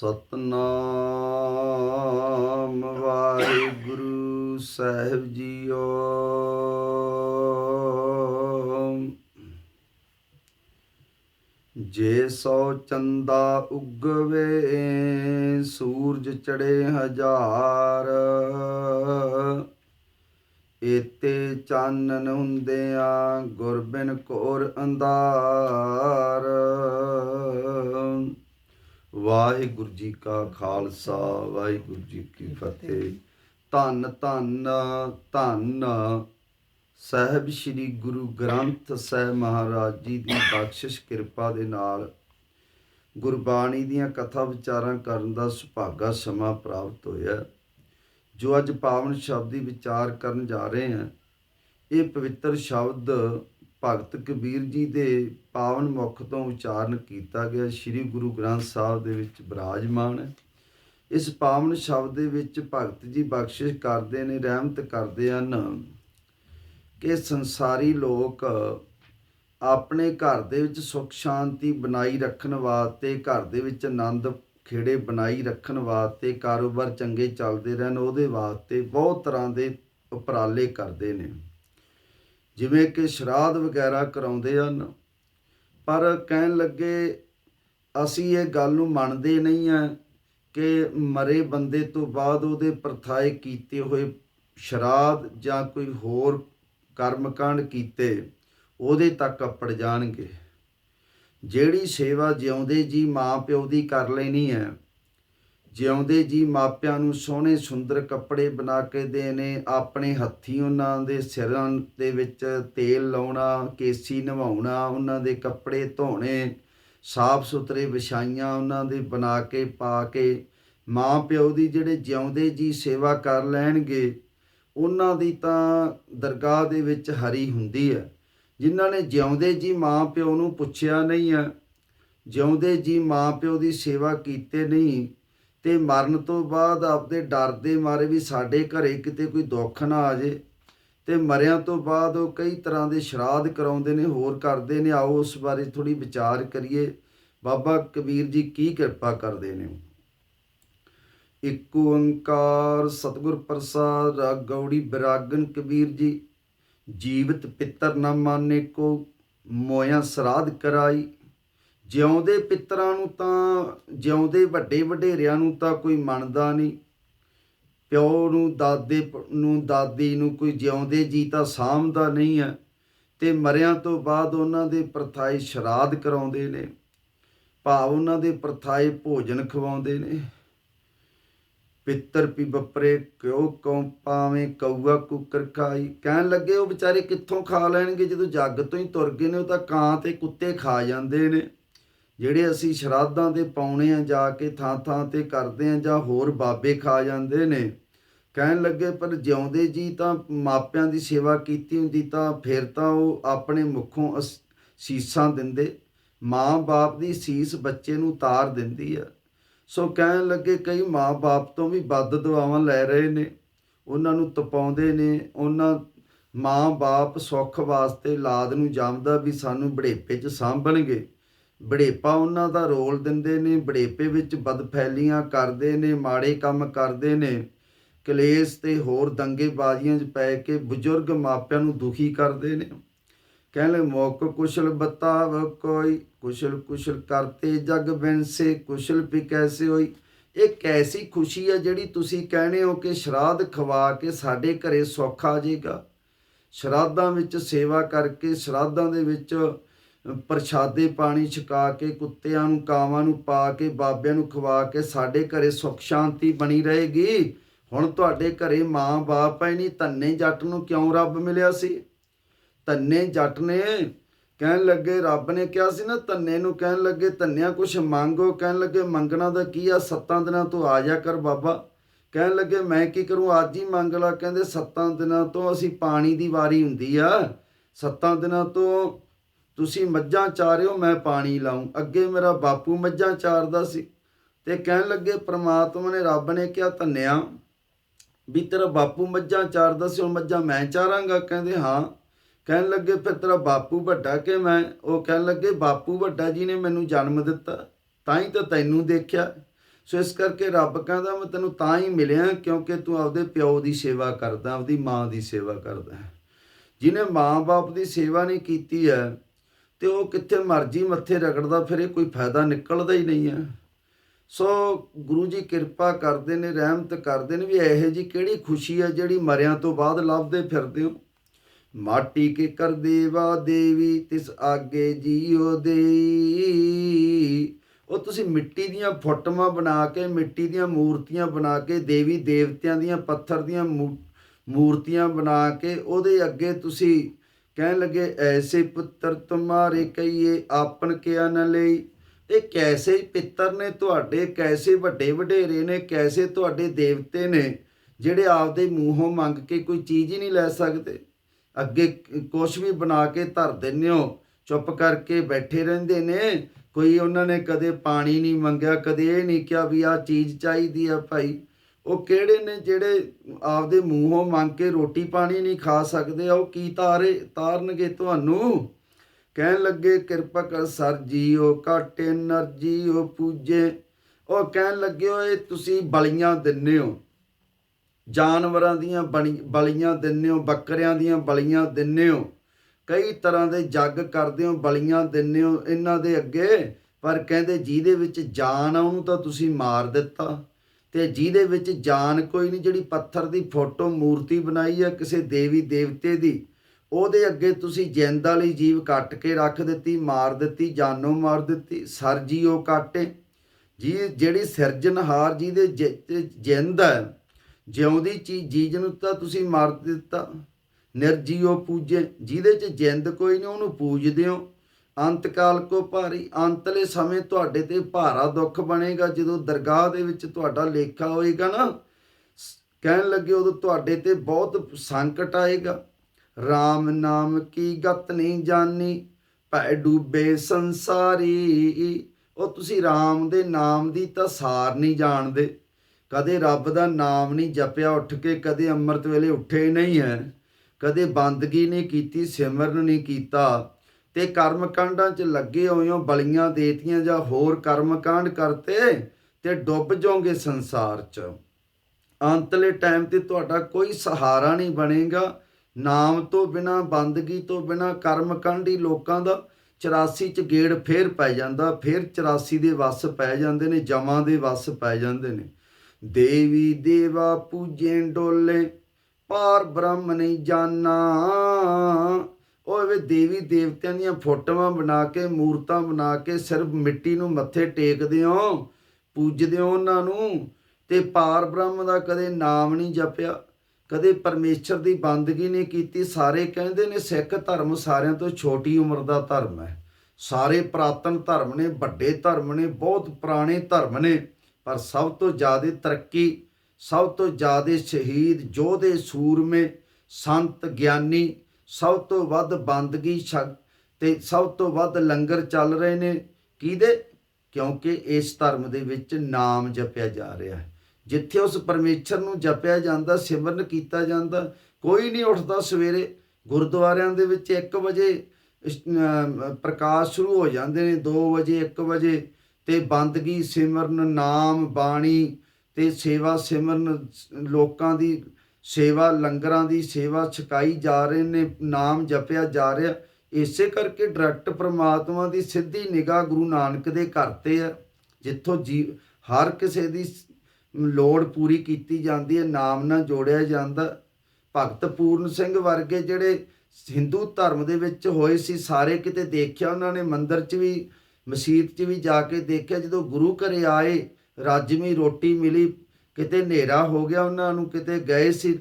ਸਤਨਾਮ ਵਾਹਿਗੁਰੂ ਸਾਹਿਬ JIO. ਜੇ ਸੋ ਚੰਦਾ ਉਗਵੇ, ਸੂਰਜ ਚੜੇ ਹਜ਼ਾਰ। ਏਤੇ ਚਾਨਣ ਹੁੰਦਿਆਂ ਗੁਰਬਿਨ ਘੋਰ ਅੰਧਾਰ। ਵਾਹਿਗੁਰੂ ਜੀ ਕਾ ਖਾਲਸਾ, ਵਾਹਿਗੁਰੂ ਜੀ ਕੀ ਫਤਿਹ। ਧੰਨ ਧੰਨ ਧੰਨ। ਸਾਹਿਬ ਸ੍ਰੀ ਗੁਰੂ ਗ੍ਰੰਥ ਸਾਹਿਬ ਮਹਾਰਾਜ ਜੀ ਦੀ ਬਖਸ਼ਿਸ਼ ਕਿਰਪਾ ਦੇ ਨਾਲ ਗੁਰਬਾਣੀ ਦੀਆਂ ਕਥਾ ਵਿਚਾਰਾਂ ਕਰਨ ਦਾ ਸੁਭਾਗਾ ਸਮਾਂ ਪ੍ਰਾਪਤ ਹੋਇਆ। ਜੋ ਅੱਜ ਪਾਵਨ ਸ਼ਬਦ ਦੀ ਵਿਚਾਰ ਕਰਨ ਜਾ ਰਹੇ ਹਾਂ, ਇਹ ਪਵਿੱਤਰ ਸ਼ਬਦ ਭਗਤ ਕਬੀਰ ਜੀ ਦੇ ਪਾਵਨ ਮੁਖ ਤੋਂ ਉਚਾਰਨ ਕੀਤਾ ਗਿਆ ਸ੍ਰੀ ਗੁਰੂ ਗ੍ਰੰਥ ਸਾਹਿਬ ਦੇ ਵਿੱਚ ਬਿਰਾਜਮਾਨ ਹੈ। ਇਸ ਪਾਵਨ ਸ਼ਬਦ ਦੇ ਵਿੱਚ ਭਗਤ ਜੀ ਬਖਸ਼ਿਸ਼ ਕਰਦੇ ਨੇ, ਰਹਿਮਤ ਕਰਦੇ ਹਨ ਕਿ ਸੰਸਾਰੀ ਲੋਕ ਆਪਣੇ ਘਰ ਦੇ ਵਿੱਚ ਸੁਖ ਸ਼ਾਂਤੀ ਬਣਾਈ ਰੱਖਣ ਵਾਸਤੇ, ਘਰ ਦੇ ਵਿੱਚ ਆਨੰਦ ਖੇੜੇ ਬਣਾਈ ਰੱਖਣ ਵਾਸਤੇ, ਕਾਰੋਬਾਰ ਚੰਗੇ ਚੱਲਦੇ ਰਹਿਣ, ਉਹਦੇ ਵਾਸਤੇ ਬਹੁਤ ਤਰ੍ਹਾਂ ਦੇ ਉਪਰਾਲੇ ਕਰਦੇ ਨੇ। ਜਿਵੇਂ ਕਿ ਸ਼ਰਾਧ ਵਗੈਰਾ ਕਰਾਉਂਦੇ ਹਨ, ਪਰ ਕਹਿਣ ਲੱਗੇ ਅਸੀਂ ਇਹ ਗੱਲ ਨੂੰ ਮੰਨਦੇ ਨਹੀਂ ਆ ਕਿ ਮਰੇ ਬੰਦੇ ਤੋਂ ਬਾਅਦ ਉਹਦੇ ਪ੍ਰਥਾਏ ਕੀਤੇ ਹੋਏ ਸ਼ਰਾਧ ਜਾਂ ਕੋਈ ਹੋਰ ਕਰਮਕਾਂਡ ਕੀਤੇ, ਉਹਦੇ ਤੱਕ ਅਪੜ ਜਾਣਗੇ। ਜਿਹੜੀ ਸੇਵਾ ਜਿਉਂਦੇ ਜੀ ਮਾਂ ਪਿਓ ਦੀ ਕਰ ਲੈਣੀ ਹੈ ਜਿਉਂਦੇ ਜੀ ਮਾਪਿਆਂ ਨੂੰ ਸੋਹਣੇ ਸੁੰਦਰ ਕੱਪੜੇ ਬਣਾ ਕੇ ਦੇਣੇ, ਆਪਣੇ ਹੱਥੀਂ ਉਹਨਾਂ ਦੇ ਸਿਰਾਂ ਦੇ ਵਿੱਚ ਤੇਲ ਲਾਉਣਾ, ਕੇਸੀ ਨਵਾਉਣਾ, ਉਹਨਾਂ ਦੇ ਕੱਪੜੇ ਧੋਣੇ ਸਾਫ਼ ਸੁਥਰੇ ਵਿਛਾਈਆਂ ਉਹਨਾਂ ਦੇ ਬਣਾ ਕੇ ਪਾ ਕੇ ਮਾਂ ਪਿਓ ਦੀ ਜਿਹੜੇ ਜਿਉਂਦੇ ਜੀ ਸੇਵਾ ਕਰ ਲੈਣਗੇ, ਉਹਨਾਂ ਦੀ ਤਾਂ ਦਰਗਾਹ ਦੇ ਵਿੱਚ ਹਰੀ ਹੁੰਦੀ ਹੈ। ਜਿਨ੍ਹਾਂ ਨੇ ਜਿਉਂਦੇ ਜੀ ਮਾਂ ਪਿਓ ਨੂੰ ਪੁੱਛਿਆ ਨਹੀਂ ਹੈ, ਜਿਉਂਦੇ ਜੀ ਮਾਂ ਪਿਓ ਦੀ ਸੇਵਾ ਕੀਤੇ ਨਹੀਂ ਤੇ ਮਰਨ ਤੋਂ ਬਾਅਦ ਆਪਦੇ ਡਰ ਦੇ ਮਾਰੇ ਵੀ ਸਾਡੇ ਘਰੇ ਕਿਤੇ ਕੋਈ ਦੁੱਖ ਨਾ ਆ ਜੇ। ਤੇ ਮਰਿਆਂ ਤੋਂ ਬਾਅਦ ਉਹ ਕਈ ਤਰ੍ਹਾਂ ਦੇ ਸ਼ਰਾਧ ਕਰਾਉਂਦੇ ਨੇ, ਹੋਰ ਕਰਦੇ ਨੇ। ਆਓ ਉਸ ਬਾਰੇ ਥੋੜੀ ਵਿਚਾਰ ਕਰੀਏ। ਬਾਬਾ ਕਬੀਰ ਜੀ ਕੀ ਕਿਰਪਾ ਕਰਦੇ ਨੇ? ਇੱਕ ਓੰਕਾਰ ਸਤਿਗੁਰ ਪ੍ਰਸਾਦ, ਰਾਗ ਗੌੜੀ ਬਿਰਾਗਨ ਕਬੀਰ ਜੀ, ਜੀਵਤ ਪਿੱਤਰ ਨਾ ਮਾਨੇ ਕੋ, ਮੋਇਆ ਸਰਾਧ ਕਰਾਈ। ਜਿਉਂਦੇ ਪਿੱਤਰਾਂ ਨੂੰ ਤਾਂ, ਜਿਉਂਦੇ ਵੱਡੇ ਵਡੇਰਿਆਂ ਨੂੰ ਤਾਂ ਕੋਈ ਮੰਨਦਾ ਨਹੀਂ। ਪਿਓ ਨੂੰ, ਦਾਦੇ ਨੂੰ, ਦਾਦੀ ਨੂੰ ਕੋਈ ਜਿਉਂਦੇ ਜੀ ਤਾਂ ਸਾਂਭਦਾ ਨਹੀਂ ਹੈ ਤੇ ਮਰਿਆਂ ਤੋਂ ਬਾਅਦ ਉਹਨਾਂ ਦੇ ਪ੍ਰਥਾਏ ਸ਼ਰਾਧ ਕਰਾਉਂਦੇ ਨੇ। ਭਾਵ ਉਹਨਾਂ ਦੇ ਪ੍ਰਥਾਏ ਭੋਜਨ ਖਵਾਉਂਦੇ ਨੇ। ਪਿੱਤਰ ਪੀ ਬੱਪਰੇ, ਕਿਉ ਕਉ ਪਾਵੇਂ ਕਊਆ ਕੁੱਕਰ ਖਾਈ। ਕਹਿਣ ਲੱਗੇ ਉਹ ਵਿਚਾਰੇ ਕਿੱਥੋਂ ਖਾ ਲੈਣਗੇ? ਜਦੋਂ ਜੱਗ ਤੋਂ ਹੀ ਤੁਰ ਗਏ ਨੇ, ਉਹ ਤਾਂ ਕਾਂ ਤੇ ਕੁੱਤੇ ਖਾ ਜਾਂਦੇ ਨੇ। ਜਿਹੜੇ ਅਸੀਂ ਸ਼ਰਾਧਾਂ 'ਤੇ ਪਾਉਣੇ ਆ ਜਾ ਕੇ ਥਾਂ ਥਾਂ ਤੇ ਕਰਦੇ ਆ ਜਾਂ ਹੋਰ ਬਾਬੇ ਖਾ ਜਾਂਦੇ ਨੇ, ਕਹਿਣ ਲੱਗੇ ਪਰ ਜਿਉਂਦੇ ਜੀ ਤਾਂ ਮਾਪਿਆਂ ਦੀ ਸੇਵਾ ਕੀਤੀ ਹੁੰਦੀ ਤਾਂ ਫਿਰ ਤਾਂ ਉਹ ਆਪਣੇ ਮੁਖੋਂ ਅਸ- ਸੀਸਾਂ ਦਿੰਦੇ, ਮਾਂ-ਬਾਪ ਦੀ ਸੀਸ ਬੱਚੇ ਨੂੰ ਤਾਰ ਦਿੰਦੀ ਆ। ਸੋ ਕਹਿਣ ਲੱਗੇ ਕਈ ਮਾਂ-ਬਾਪ ਤੋਂ ਵੀ ਵੱਧ ਦੁਆਵਾਂ ਲੈ ਰਹੇ ਨੇ, ਉਹਨਾਂ ਨੂੰ ਤਪਾਉਂਦੇ ਨੇ, ਉਹਨਾਂ ਮਾਂ-ਬਾਪ ਸੁੱਖ ਵਾਸਤੇ ਲਾਦ ਨੂੰ ਜੰਮਦਾ ਵੀ ਸਾਨੂੰ ਬੜੇਪੇ 'ਚ ਸਾਂਭਣਗੇ। ਬੜੇਪਾ ਉਹਨਾਂ ਦਾ ਰੋਲ ਦਿੰਦੇ ਨੇ ਬੜੇਪੇ ਵਿੱਚ ਬਦਫੈਲੀਆਂ ਕਰਦੇ ਨੇ, ਮਾੜੇ ਕੰਮ ਕਰਦੇ ਨੇ। ਕਲੇਸ਼ ਤੇ ਹੋਰ ਦੰਗੇਬਾਜ਼ੀਆਂ 'ਚ ਪੈ ਕੇ ਬਜ਼ੁਰਗ ਮਾਪਿਆਂ ਨੂੰ ਦੁਖੀ ਕਰਦੇ ਨੇ। ਕਹਿੰਦੇ ਮੋਕ ਕੁਸ਼ਲ ਬਤਾਵ ਕੋਈ, ਕੁਸ਼ਲ ਕੁਸ਼ਲ ਕਰਤੇ ਜਗ ਬਿਨਸੇ, ਕੁਸ਼ਲ ਵੀ ਕੈਸੇ ਹੋਈ? ਇਹ ਕੈਸੀ ਖੁਸ਼ੀ ਹੈ ਜਿਹੜੀ ਤੁਸੀਂ ਕਹਿੰਦੇ ਹੋ ਕਿ ਸ਼ਰਾਧ ਖਵਾ ਕੇ ਸਾਡੇ ਘਰੇ ਸੌਖਾ ਆ ਜਾਏਗਾ ਸ਼ਰਾਧਾਂ ਵਿੱਚ ਸੇਵਾ ਕਰਕੇ, ਸ਼ਰਾਧਾਂ ਦੇ ਵਿੱਚ ਪ੍ਰਸ਼ਾਦੇ ਪਾਣੀ ਛਕਾ ਕੇ, ਕੁੱਤਿਆਂ ਨੂੰ, ਕਾਵਾਂ ਨੂੰ ਪਾ ਕੇ, ਬਾਬਿਆਂ ਨੂੰ ਖਵਾ ਕੇ ਸਾਡੇ ਘਰੇ ਸੁੱਖ ਸ਼ਾਂਤੀ ਬਣੀ ਰਹੇਗੀ। ਹੁਣ ਤੁਹਾਡੇ ਘਰੇ ਮਾਂ-ਬਾਪ ਹੈ ਨਹੀਂ ਧੰਨੇ ਜੱਟ ਨੂੰ ਕਿਉਂ ਰੱਬ ਮਿਲਿਆ ਸੀ? ਧੰਨੇ ਜੱਟ ਨੇ ਕਹਿਣ ਲੱਗੇ, ਰੱਬ ਨੇ ਕਿਹਾ ਸੀ ਨਾ, ਧੰਨੇ ਨੂੰ ਕਹਿਣ ਲੱਗੇ, ਧੰਨਿਆ ਕੁਛ ਮੰਗੋ, ਕਹਿਣ ਲੱਗੇ, ਮੰਗਣਾ ਦਾ ਕੀ ਆ, ਸੱਤਾਂ ਦਿਨਾਂ ਤੋਂ ਆ ਜਾ ਕਰ ਬਾਬਾ। ਕਹਿਣ ਲੱਗੇ, ਮੈਂ ਕੀ ਕਰੂੰ, ਅੱਜ ਹੀ ਮੰਗ ਲਾ, ਕਹਿੰਦੇ, ਸੱਤਾਂ ਦਿਨਾਂ ਤੋਂ ਅਸੀਂ ਪਾਣੀ ਦੀ ਵਾਰੀ ਹੁੰਦੀ ਆ। ਸੱਤਾਂ ਦਿਨਾਂ ਤੋਂ ਤੁਸੀਂ ਮੱਝਾਂ ਚਾਰਿਓ, ਮੈਂ ਪਾਣੀ ਲਾਉਂ ਅੱਗੇ ਮੇਰਾ ਬਾਪੂ ਮੱਝਾਂ ਚਾਰਦਾ ਸੀ ਤੇ ਕਹਿਣ ਲੱਗੇ, ਪ੍ਰਮਾਤਮਾ ਨੇ ਰੱਬ ਨੇ ਕਿਹਾ ਧੰਨਿਆ ਵੀ ਤੇਰਾ ਬਾਪੂ ਮੱਝਾਂ ਚਾਰਦਾ ਸੀ, ਹੁਣ ਮੱਝਾਂ ਮੈਂ ਚਾਰਾਂਗਾ? ਕਹਿੰਦੇ, ਹਾਂ। ਕਹਿਣ ਲੱਗੇ, ਫਿਰ ਤੇਰਾ ਬਾਪੂ ਵੱਡਾ ਕਿ ਮੈਂ? ਉਹ ਕਹਿਣ ਲੱਗੇ, ਬਾਪੂ ਵੱਡਾ ਜੀ ਨੇ ਮੈਨੂੰ ਜਨਮ ਦਿੱਤਾ, ਤਾਂ ਹੀ ਤਾਂ ਤੈਨੂੰ ਦੇਖਿਆ। ਸੋ ਇਸ ਕਰਕੇ ਰੱਬ ਕਹਿੰਦਾ, ਮੈਂ ਤੈਨੂੰ ਤਾਂ ਹੀ ਮਿਲਿਆ ਕਿਉਂਕਿ ਤੂੰ ਆਪਦੇ ਪਿਓ ਦੀ ਸੇਵਾ ਕਰਦਾ, ਆਪਦੀ ਮਾਂ ਦੀ ਸੇਵਾ ਕਰਦਾ ਜਿਹਨੇ ਮਾਂ-ਬਾਪ ਦੀ ਸੇਵਾ ਨਹੀਂ ਕੀਤੀ ਹੈ ਤੇ ਉਹ ਕਿੱਥੇ ਮਰਜ਼ੀ ਮੱਥੇ ਰਗੜਦਾ, ਫਿਰ ਇਹ ਕੋਈ ਫਾਇਦਾ ਨਿਕਲਦਾ ਹੀ ਨਹੀਂ ਹੈ। ਸੋ ਗੁਰੂ ਜੀ ਕਿਰਪਾ ਕਰਦੇ ਨੇ, ਰਹਿਮਤ ਕਰਦੇ ਨੇ ਵੀ ਇਹੋ ਜੀ ਕਿਹੜੀ ਖੁਸ਼ੀ ਹੈ ਜਿਹੜੀ ਮਰਿਆਂ ਤੋਂ ਬਾਅਦ ਲੱਭਦੇ ਫਿਰਦੇ ਹੋ। ਮਾਟੀ ਕੇ ਕਰ ਦੇਵਾ ਦੇਵੀ, ਤਿਸ ਆਗੇ ਜੀਓ ਦੇਈ। ਉਹ ਤੁਸੀਂ ਮਿੱਟੀ ਦੀਆਂ ਫੋਟੋਆਂ ਬਣਾ ਕੇ, ਮਿੱਟੀ ਦੀਆਂ ਮੂਰਤੀਆਂ ਬਣਾ ਕੇ, ਦੇਵੀ ਦੇਵਤਿਆਂ ਦੀਆਂ ਪੱਥਰ ਦੀਆਂ ਮੂ- ਮੂਰਤੀਆਂ ਬਣਾ ਕੇ, ਉਹਦੇ ਅੱਗੇ ਤੁਸੀਂ ਕਹਿਣ ਲੱਗੇ, ਐਸੇ ਪੁੱਤਰ ਤੁਮਾਰੇ ਕਈਏ ਆਪਨ ਕਿਆ ਨ ਲਈ? ਇਹ ਕੈਸੇ ਪਿੱਤਰ ਨੇ ਤੁਹਾਡੇ, ਕੈਸੇ ਵੱਡੇ ਵਡੇਰੇ ਨੇ, ਕੈਸੇ ਤੁਹਾਡੇ ਦੇਵਤੇ ਨੇ, ਜਿਹੜੇ ਆਪਦੇ ਮੂੰਹੋਂ ਮੰਗ ਕੇ ਕੋਈ ਚੀਜ਼ ਹੀ ਨਹੀਂ ਲੈ ਸਕਦੇ? ਅੱਗੇ ਕੁਛ ਵੀ ਬਣਾ ਕੇ ਧਰ ਦਿੰਦੇ ਹੋ, ਚੁੱਪ ਕਰਕੇ ਬੈਠੇ ਰਹਿੰਦੇ ਨੇ। ਕੋਈ ਉਹਨਾਂ ਨੇ ਕਦੇ ਪਾਣੀ ਨਹੀਂ ਮੰਗਿਆ, ਕਦੇ ਇਹ ਨਹੀਂ ਕਿਹਾ ਵੀ ਆਹ ਚੀਜ਼ ਚਾਹੀਦੀ ਆ ਭਾਈ। ਉਹ ਕਿਹੜੇ ਨੇ ਜਿਹੜੇ ਆਪਦੇ ਮੂੰਹੋਂ ਮੰਗ ਕੇ ਰੋਟੀ ਪਾਣੀ ਨਹੀਂ ਖਾ ਸਕਦੇ? ਉਹ ਕੀ ਤਾਰੇ ਤਾਰਨਗੇ ਤੁਹਾਨੂੰ? ਕਹਿਣ ਲੱਗੇ, ਕਿਰਪਾ ਕਰ ਸਰ ਜੀਓ ਕਾਟੇ ਨਰ ਜੀਓ ਪੂਜੇ। ਉਹ ਕਹਿਣ ਲੱਗੇ, ਓਏ ਤੁਸੀਂ ਬਲੀਆਂ ਦਿੰਨੇ ਹੋ। ਜਾਨਵਰਾਂ ਦੀਆਂ ਬਣੀ- ਬਲੀਆਂ ਦਿੰਨੇ ਹੋ, ਬੱਕਰਿਆਂ ਦੀਆਂ ਬਲੀਆਂ ਦਿੰਨੇ ਹੋ। ਕਈ ਤਰ੍ਹਾਂ ਦੇ ਜੱਗ ਕਰਦੇ ਹੋ, ਬਲੀਆਂ ਦਿੰਨੇ ਹੋ ਇਹਨਾਂ ਦੇ ਅੱਗੇ। ਪਰ ਕਹਿੰਦੇ ਜਿਹਦੇ ਵਿੱਚ ਜਾਨ ਆ, ਉਹਨੂੰ ਤਾਂ ਤੁਸੀਂ ਮਾਰ ਦਿੱਤਾ। ਤੇ ਜਿਹਦੇ ਵਿੱਚ ਜਾਨ ਕੋਈ ਨਹੀਂ, ਜਿਹੜੀ ਪੱਥਰ ਦੀ ਫੋਟੋ, ਮੂਰਤੀ ਬਣਾਈ ਹੈ ਕਿਸੇ ਦੇਵੀ ਦੇਵਤੇ ਦੀ, ਉਹਦੇ ਅੱਗੇ ਤੁਸੀਂ ਜਿੰਦ ਵਾਲੀ ਜੀਵ ਕੱਟ ਕੇ ਰੱਖ ਦਿੱਤੀ, ਮਾਰ ਦਿੱਤੀ, ਜਾਨੋਂ ਮਾਰ ਦਿੱਤੀ, ਸਰ ਜੀਓ ਕਾਟੇ। ਜੀ, ਜਿਹੜੀ ਸਿਰਜਣਹਾਰ ਜਿਹਦੇ ਜਿੰਦ ਹੈ ਜਿਉਂਦੀ ਚੀਜ਼ ਜੀਜ ਨੂੰ ਤਾਂ ਤੁਸੀਂ ਮਾਰ ਦਿੱਤਾ। ਨਿਰਜੀਓ ਪੂਜੇ, ਜਿਹਦੇ ਚ ਜਿੰਦ ਕੋਈ ਨਹੀਂ, ਉਹਨੂੰ ਪੂਜਦੇ ਹੋ। ਅੰਤਕਾਲ ਕੋ ਭਾਰੀ, ਅੰਤਲੇ ਸਮੇਂ ਤੁਹਾਡੇ ਤੇ ਭਾਰਾ ਦੁੱਖ ਬਣੇਗਾ। ਜਦੋਂ ਦਰਗਾਹ ਦੇ ਵਿੱਚ ਤੁਹਾਡਾ ਲੇਖਾ ਹੋਏਗਾ ਨਾ, ਸ- ਕਹਿਣ ਲੱਗੇ ਉਦੋਂ ਤੁਹਾਡੇ ਤੇ ਬਹੁਤ ਸੰਕਟ ਆਏਗਾ। RAM ਨਾਮ ਕੀ ਗਤ ਨਹੀਂ ਜਾਣੀ, ਭੈ ਡੂਬੇ ਸੰਸਾਰੀ। ਉਹ ਤੁਸੀਂ RAM ਦੇ ਨਾਮ ਦੀ ਤਾਂ ਸਾਰ ਨਹੀਂ ਜਾਣਦੇ। ਕਦੇ ਰੱਬ ਦਾ ਨਾਮ ਨਹੀਂ ਜਪਿਆ ਉੱਠ ਕੇ, ਕਦੇ ਅੰਮ੍ਰਿਤ ਵੇਲੇ ਉੱਠੇ ਨਹੀਂ ਹੈ। ਕਦੇ ਬੰਦਗੀ ਨਹੀਂ ਕੀਤੀ, ਸਿਮਰਨ ਨਹੀਂ ਕੀਤਾ। ਤੇ ਕਰਮ ਕਾਂਡਾਂ 'ਚ ਲੱਗੇ ਹੋਏ ਬਲੀਆਂ ਦੇਤੀਆਂ ਜਾਂ ਹੋਰ ਕਰਮ ਕਾਂਡ ਕਰਤੇ ਤੇ ਡੁੱਬ ਜਾਓਗੇ ਸੰਸਾਰ 'ਚ। ਅੰਤਲੇ ਟਾਈਮ ਤੇ ਤੁਹਾਡਾ ਕੋਈ ਸਹਾਰਾ ਨਹੀਂ ਬਣੇਗਾ। ਨਾਮ ਤੋਂ ਬਿਨਾ, ਬੰਦਗੀ ਤੋਂ ਬਿਨਾ ਕਰਮ ਕਾਂਡੀ ਲੋਕਾਂ ਦਾ 84 ਚ ਗੇੜ ਫੇਰ ਪੈ ਜਾਂਦਾ, ਫਿਰ 84 ਦੇ ਵਸ ਪੈ ਜਾਂਦੇ ਨੇ, ਜਮਾਂ ਦੇ ਵਸ ਪੈ ਜਾਂਦੇ ਨੇ। ਦੇਵੀ ਦੇਵਾ ਪੂਜੇ ਡੋਲੇ, ਪਾਰ ਬ੍ਰਹਮ ਨਹੀਂ ਜਾਣਾ। ਉਹ ਵੇ ਦੇਵੀ ਦੇਵਤਿਆਂ ਦੀਆਂ ਫੋਟੋਆਂ ਬਣਾ ਕੇ, ਮੂਰਤਾਂ ਬਣਾ ਕੇ ਸਿਰਫ ਮਿੱਟੀ ਨੂੰ ਮੱਥੇ ਟੇਕਦੇ ਹੋ, ਪੂਜਦੇ ਹੋ ਉਹਨਾਂ ਨੂੰ ਤੇ ਪਾਰ ਬ੍ਰਹਮ ਦਾ ਕਦੇ ਨਾਮ ਨਹੀਂ ਜਪਿਆ, ਕਦੇ ਪਰਮੇਸ਼ਰ ਦੀ ਬੰਦਗੀ ਨਹੀਂ ਕੀਤੀ। ਸਾਰੇ ਕਹਿੰਦੇ ਨੇ ਸਿੱਖ ਧਰਮ ਸਾਰਿਆਂ ਤੋਂ ਛੋਟੀ ਉਮਰ ਦਾ ਧਰਮ ਹੈ। ਸਾਰੇ ਪ੍ਰਾਤਨ ਧਰਮ ਨੇ, ਵੱਡੇ ਧਰਮ ਨੇ, ਬਹੁਤ ਪੁਰਾਣੇ ਧਰਮ ਨੇ, ਪਰ ਸਭ ਤੋਂ ਜ਼ਿਆਦਾ ਤਰੱਕੀ, ਸਭ ਤੋਂ ਜ਼ਿਆਦਾ ਸ਼ਹੀਦ ਯੋਧੇ, ਸੂਰਮੇ, ਸੰਤ, ਗਿਆਨੀ ਸਭ ਤੋਂ ਵੱਧ ਬੰਦਗੀ ਛਕ ਤੇ ਸਭ ਤੋਂ ਵੱਧ ਲੰਗਰ ਚੱਲ ਰਹੇ ਨੇ। ਕਿਹਦੇ? ਕਿਉਂਕਿ ਇਸ ਧਰਮ ਦੇ ਵਿੱਚ ਨਾਮ ਜਪਿਆ ਜਾ ਰਿਹਾ ਹੈ। ਜਿੱਥੇ ਉਸ ਪਰਮੇਸ਼ਰ ਨੂੰ ਜਪਿਆ ਜਾਂਦਾ, ਸਿਮਰਨ ਕੀਤਾ ਜਾਂਦਾ, ਕੋਈ ਨਹੀਂ ਉੱਠਦਾ ਸਵੇਰੇ। ਗੁਰਦੁਆਰਿਆਂ ਦੇ ਵਿੱਚ 1 ਵਜੇ ਪ੍ਰਕਾਸ਼ ਸ਼ੁਰੂ ਹੋ ਜਾਂਦੇ ਨੇ 2 ਵਜੇ 1 ਵਜੇ ਤੇ ਬੰਦਗੀ, ਸਿਮਰਨ, ਨਾਮ, ਬਾਣੀ ਤੇ ਸੇਵਾ ਸਿਮਰਨ ਲੋਕਾਂ ਦੀ ਸੇਵਾ ਲੰਗਰਾਂ ਦੀ ਸੇਵਾ ਛਕਾਈ ਜਾ ਰਹੇ ਨੇ, ਨਾਮ ਜਪਿਆ ਜਾ ਰਿਹਾ। ਇਸੇ ਕਰਕੇ ਡਾਇਰੈਕਟ ਪ੍ਰਮਾਤਮਾ ਦੀ ਸਿੱਧੀ ਨਿਗਾਹ ਗੁਰੂ ਨਾਨਕ ਦੇ ਘਰ ਤੇ ਹੈ, ਜਿੱਥੋਂ ਜੀ, ਹਰ ਕਿਸੇ ਦੀ ਲੋੜ ਪੂਰੀ ਕੀਤੀ ਜਾਂਦੀ ਹੈ, ਨਾਮ ਨਾਲ ਜੋੜਿਆ ਜਾਂਦਾ। ਭਗਤ ਪੂਰਨ ਸਿੰਘ ਵਰਗੇ ਜਿਹੜੇ ਹਿੰਦੂ ਧਰਮ ਦੇ ਵਿੱਚ ਹੋਏ ਸੀ, ਸਾਰੇ ਕਿਤੇ ਦੇਖਿਆ ਉਹਨਾਂ ਨੇ, ਮੰਦਿਰ 'ਚ ਵੀ, ਮਸਜਿਦ 'ਚ ਵੀ ਜਾ ਕੇ ਦੇਖਿਆ। ਜਦੋਂ ਗੁਰੂ ਘਰੇ ਆਏ ਰਾਜਮੀ ਰੋਟੀ ਮਿਲੀ ਕਿਤੇ ਹਨੇਰਾ ਹੋ ਗਿਆ ਉਹਨਾਂ ਨੂੰ ਕਿਤੇ ਗਏ ਸੀ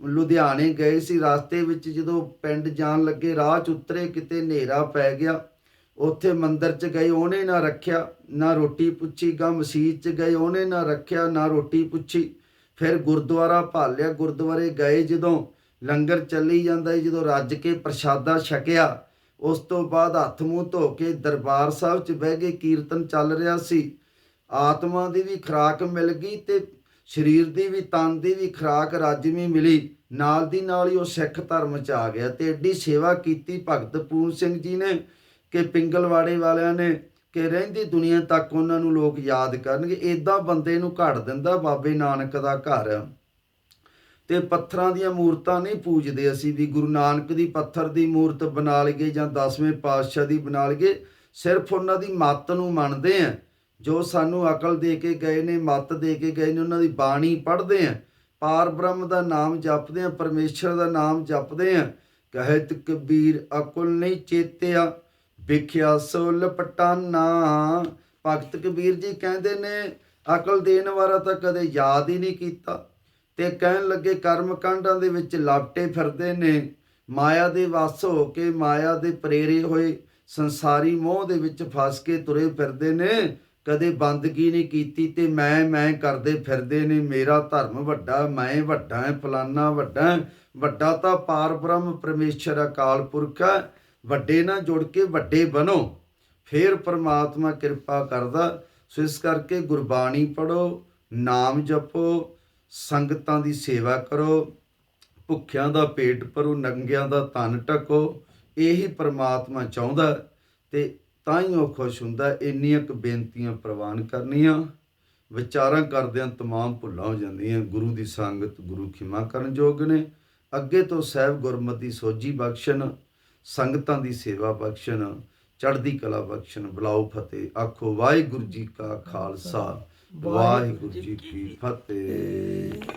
ਲੁਧਿਆਣੇ ਗਏ ਸੀ ਰਸਤੇ ਵਿੱਚ ਜਦੋਂ ਪਿੰਡ ਜਾਣ ਲੱਗੇ ਰਾਹ 'ਚ ਉਤਰੇ ਕਿਤੇ ਹਨੇਰਾ ਪੈ ਗਿਆ। ਉੱਥੇ ਮੰਦਰ 'ਚ ਗਏ ਉਹਨੇ ਨਾ ਰੱਖਿਆ ਨਾ ਰੋਟੀ ਪੁੱਛੀ ਗਾ ਮਸਜਿਦ 'ਚ ਗਏ ਉਹਨੇ ਨਾ ਰੱਖਿਆ ਨਾ ਰੋਟੀ ਪੁੱਛੀ। ਫਿਰ ਗੁਰਦੁਆਰਾ ਭਾਲਿਆ ਗੁਰਦੁਆਰੇ ਗਏ ਜਦੋਂ ਲੰਗਰ ਚੱਲੀ ਜਾਂਦਾ ਸੀ, ਜਦੋਂ ਰੱਜ ਕੇ ਪ੍ਰਸ਼ਾਦਾ ਛਕਿਆ ਉਸ ਤੋਂ ਬਾਅਦ ਹੱਥ ਮੂੰਹ ਧੋ ਕੇ ਦਰਬਾਰ ਸਾਹਿਬ 'ਚ ਬਹਿ ਕੇ ਕੀਰਤਨ ਚੱਲ ਰਿਹਾ ਸੀ। ਆਤਮਾ ਦੀ ਵੀ ਖੁਰਾਕ ਮਿਲ ਗਈ ਤੇ ਸਰੀਰ ਦੀ ਵੀ, ਤਨ ਦੀ ਵੀ ਖੁਰਾਕ ਰਾਜਮੀ ਮਿਲੀ। ਨਾਲ ਦੀ ਨਾਲ ਹੀ ਉਹ ਸਿੱਖ ਧਰਮ 'ਚ ਆ ਗਿਆ ਤੇ ਐਡੀ ਸੇਵਾ ਕੀਤੀ ਭਗਤ ਪੂਰਨ ਸਿੰਘ ਜੀ ਨੇ ਕਿ ਪਿੰਗਲਵਾੜੇ ਵਾਲਿਆਂ ਨੇ ਕਿ ਰਹਿੰਦੀ ਦੁਨੀਆ ਤੱਕ ਉਹਨਾਂ ਨੂੰ ਲੋਕ ਯਾਦ ਕਰਨਗੇ। ਇਦਾਂ ਬੰਦੇ ਨੂੰ ਘੜ ਦਿੰਦਾ ਬਾਬੇ ਨਾਨਕ ਦਾ ਘਰ। ਤੇ ਪੱਥਰਾਂ ਦੀਆਂ ਮੂਰਤਾਂ ਨਹੀਂ ਪੂਜਦੇ ਅਸੀਂ ਵੀ। ਗੁਰੂ ਨਾਨਕ ਦੀ ਪੱਥਰ ਦੀ ਮੂਰਤ ਬਣਾ ਲਈਏ ਜਾਂ 10ਵੇਂ ਪਾਤਸ਼ਾਹ ਦੀ ਬਣਾ ਲਈਏ। ਸਿਰਫ ਉਹਨਾਂ ਦੀ ਮੱਤ ਨੂੰ ਮੰਨਦੇ ਆ। ਜੋ ਸਾਨੂੰ ਅਕਲ ਦੇ ਕੇ ਗਏ ਨੇ, ਮੱਤ ਦੇ ਕੇ ਗਏ ਨੇ, ਉਹਨਾਂ ਦੀ ਬਾਣੀ ਪੜ੍ਹਦੇ ਆ। ਪਾਰ ਬ੍ਰਹਮ ਦਾ ਨਾਮ ਜਪਦੇ ਆ, ਪਰਮੇਸ਼ਰ ਦਾ ਨਾਮ ਜਪਦੇ ਆ। ਕਹਿਤ ਕਬੀਰ ਅਕਲ ਨਹੀਂ ਚੇਤਿਆ, ਵਿਖਿਆ ਸੋ ਲਪਟਾਨਾ। ਭਗਤ ਕਬੀਰ ਜੀ ਕਹਿੰਦੇ ਨੇ, ਅਕਲ ਦੇਣ ਵਾਲਾ ਤਾਂ ਕਦੇ ਯਾਦ ਹੀ ਨਹੀਂ ਕੀਤਾ। ਤੇ ਕਹਿਣ ਲੱਗੇ ਕਰਮ ਕਾਂਡਾਂ ਦੇ ਵਿੱਚ ਲਾਪਟੇ ਫਿਰਦੇ ਨੇ। ਮਾਇਆ ਦੇ ਵਸ ਹੋ ਕੇ ਮਾਇਆ ਦੇ ਪ੍ਰੇਰੇ ਹੋਏ, ਸੰਸਾਰੀ ਮੋਹ ਦੇ ਵਿੱਚ ਫਸ ਕੇ ਤੁਰੇ ਫਿਰਦੇ ਨੇ। ਕਦੇ ਬੰਦਗੀ ਨਹੀਂ ਕੀਤੀ ਤੇ ਮੈਂ ਮੈਂ ਕਰਦੇ ਫਿਰਦੇ ਨੇ, ਮੇਰਾ ਧਰਮ ਵੱਡਾ, ਮੈਂ ਵੱਡਾ ਹੈ ਫਲਾਨਾ ਵੱਡਾ ਵੱਡਾ ਤਾਂ ਪਾਰ ਬ੍ਰਹਮ ਪਰਮੇਸ਼ਰ ਅਕਾਲ ਪੁਰਖ ਹੈ ਵੱਡੇ ਨਾਲ ਜੁੜ ਕੇ ਵੱਡੇ ਬਣੋ। ਫੇਰ ਪ੍ਰਮਾਤਮਾ ਕਿਰਪਾ ਕਰਦਾ। ਸੋ ਇਸ ਕਰਕੇ ਗੁਰਬਾਣੀ ਪੜੋ ਨਾਮ ਜਪੋ, ਸੰਗਤਾਂ ਦੀ ਸੇਵਾ ਕਰੋ। ਭੁੱਖਿਆਂ ਦਾ ਪੇਟ ਭਰੋ, ਨੰਗਿਆਂ ਦਾ ਤਨ ਢਕੋ। ਇਹੀ ਪ੍ਰਮਾਤਮਾ ਚਾਹੁੰਦਾ ਹੈ ਤੇ ਤਾਂ ਹੀ ਉਹ ਖੁਸ਼ ਹੁੰਦਾ। ਇੰਨੀਆਂ ਕੁ ਬੇਨਤੀਆਂ ਪ੍ਰਵਾਨ ਕਰਨੀਆਂ। ਵਿਚਾਰਾਂ ਕਰਦਿਆਂ ਤਮਾਮ ਭੁੱਲਾਂ ਹੋ ਜਾਂਦੀਆਂ। ਗੁਰੂ ਦੀ ਸੰਗਤ ਗੁਰੂ ਖਿਮਾ ਕਰਨ ਯੋਗ ਨੇ। ਅੱਗੇ ਤੋਂ ਸਹਿਬ ਗੁਰਮਤਿ ਸੋਝੀ ਬਖਸ਼ਣ ਸੰਗਤਾਂ ਦੀ ਸੇਵਾ ਬਖਸ਼ਣ ਚੜ੍ਹਦੀ ਕਲਾ ਬਖਸ਼ਣ। ਬਲਾਉ ਫਤਿਹ। ਆਖੋ ਵਾਹਿਗੁਰੂ ਜੀ ਕਾ ਖਾਲਸਾ। ਵਾਹਿਗੁਰੂ ਜੀ ਕੀ ਫਤਿਹ।